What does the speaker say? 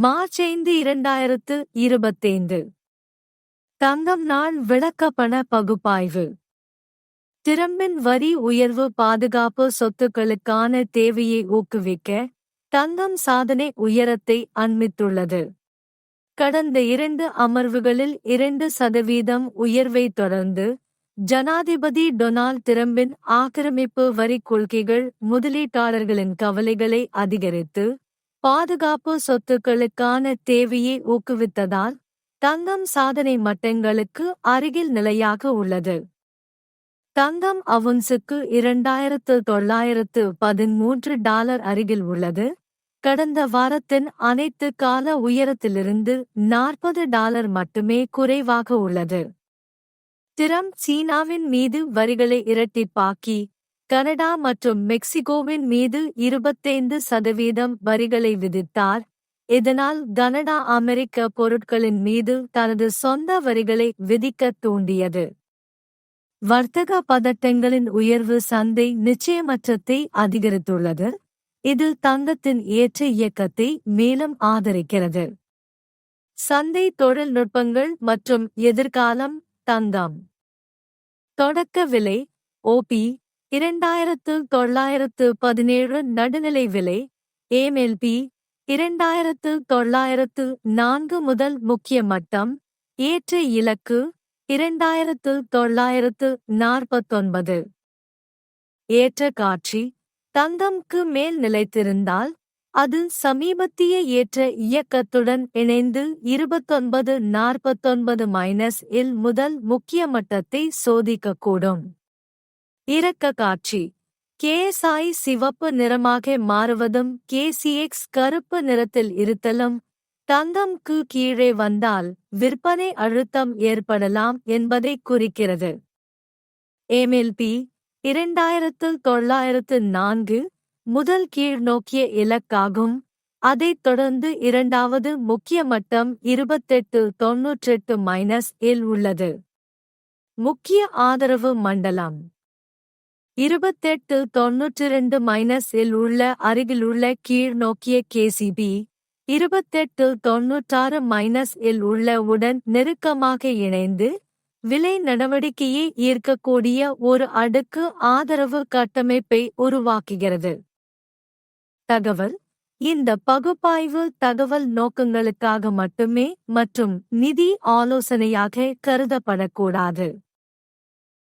March ஐந்து இரண்டாயிரத்து இருபத்தைந்து. தங்கம் நாள் விளக்கப்பண பகுப்பாய்வு. திரும்பின் வரி உயர்வு பாதுகாப்பு சொத்துக்களுக்கான தேவையை ஊக்குவிக்க தங்கம் சாதனை உயரத்தை அண்மித்துள்ளது. கடந்த இரண்டு அமர்வுகளில் இரண்டு சதவீதம் உயர்வை தொடர்ந்து ஜனாதிபதி டொனால்ட் திரம்பின் ஆக்கிரமிப்பு வரி கொள்கைகள் முதலீட்டாளர்களின் கவலைகளை அதிகரித்து பாதுகாப்பு சொத்துக்களுக்கான தேவையை ஊக்குவித்ததால் தங்கம் சாதனை மட்டங்களுக்கு அருகில் நிலையாக உள்ளது. தங்கம் அவுன்ஸுக்கு இரண்டாயிரத்து தொள்ளாயிரத்து பதிமூன்று டாலர் அருகில் உள்ளது. கடந்த வாரத்தின் அனைத்து கால உயரத்திலிருந்து நாற்பது டாலர் மட்டுமே குறைவாக உள்ளது. திறம் சீனாவின் மீது வரிகளை இரட்டிப்பாக்கி கனடா மற்றும் மெக்சிகோவின் மீது இருபத்தைந்து சதவீதம் வரிகளை விதித்தார். இதனால் கனடா அமெரிக்க பொருட்களின் மீது தனது சொந்த வரிகளை விதிக்க தூண்டியது. வர்த்தக பதட்டங்களின் உயர்வு சந்தை நிச்சயமற்றத்தை அதிகரித்துள்ளது. இது தங்கத்தின் ஏற்ற இயக்கத்தை மேலும் ஆதரிக்கிறது. சந்தை தொழில்நுட்பங்கள் மற்றும் எதிர்காலம் தங்கம். தொடக்க விலை ஓபி இரண்டாயிரத்து தொள்ளாயிரத்து பதினேழு நடுநிலை விலை ஏமெல்பி இரண்டாயிரத்து தொள்ளாயிரத்து நான்கு முதல் முக்கிய மட்டம் ஏற்ற இலக்கு இரண்டாயிரத்து தொள்ளாயிரத்து நாற்பத்தொன்பது. ஏற்ற காட்சி தங்கம்க்கு மேல் நிலைத்திருந்தால் அது சமீபத்திய ஏற்ற இயக்கத்துடன் இணைந்து இருபத்தொன்பது நாற்பத்தொன்பது மைனஸ் இல் முதல் முக்கிய மட்டத்தை சோதிக்கக்கூடும். இறக்க காட்சி. கேஎஸ்ஐ சிவப்பு நிறமாக மாறுவதும் கேசிஎக்ஸ் கருப்பு நிறத்தில் இருத்தலும் தங்கம்க்கு கீழே வந்தால் விற்பனை அழுத்தம் ஏற்படலாம் என்பதை குறிக்கிறது. எம்எல்பி இரண்டாயிரத்து தொள்ளாயிரத்து நான்கு முதல் கீழ் நோக்கிய இலக்காகும். அதைத் தொடர்ந்து இரண்டாவது முக்கிய மட்டம் இருபத்தெட்டு தொன்னூற்றெட்டு மைனஸ் இல் உள்ளது. முக்கிய ஆதரவு மண்டலம். இருபத்தெட்டு தொன்னூற்றிரண்டு மைனஸ் இல் உள்ள அருகிலுள்ள கீழ் நோக்கிய கேசிபி இருபத்தெட்டு தொன்னூற்றாறு மைனஸ் இல் உள்ள உடன் நெருக்கமாக இணைந்து விலை நடவடிக்கையை ஈர்க்கக்கூடிய ஒரு அடுக்கு ஆதரவு கட்டமைப்பை உருவாக்குகிறது. தகவல் இந்த பகுப்பாய்வு தகவல் நோக்கங்களுக்காக மட்டுமே மற்றும் நிதி ஆலோசனையாக கருதப்படக்கூடாது.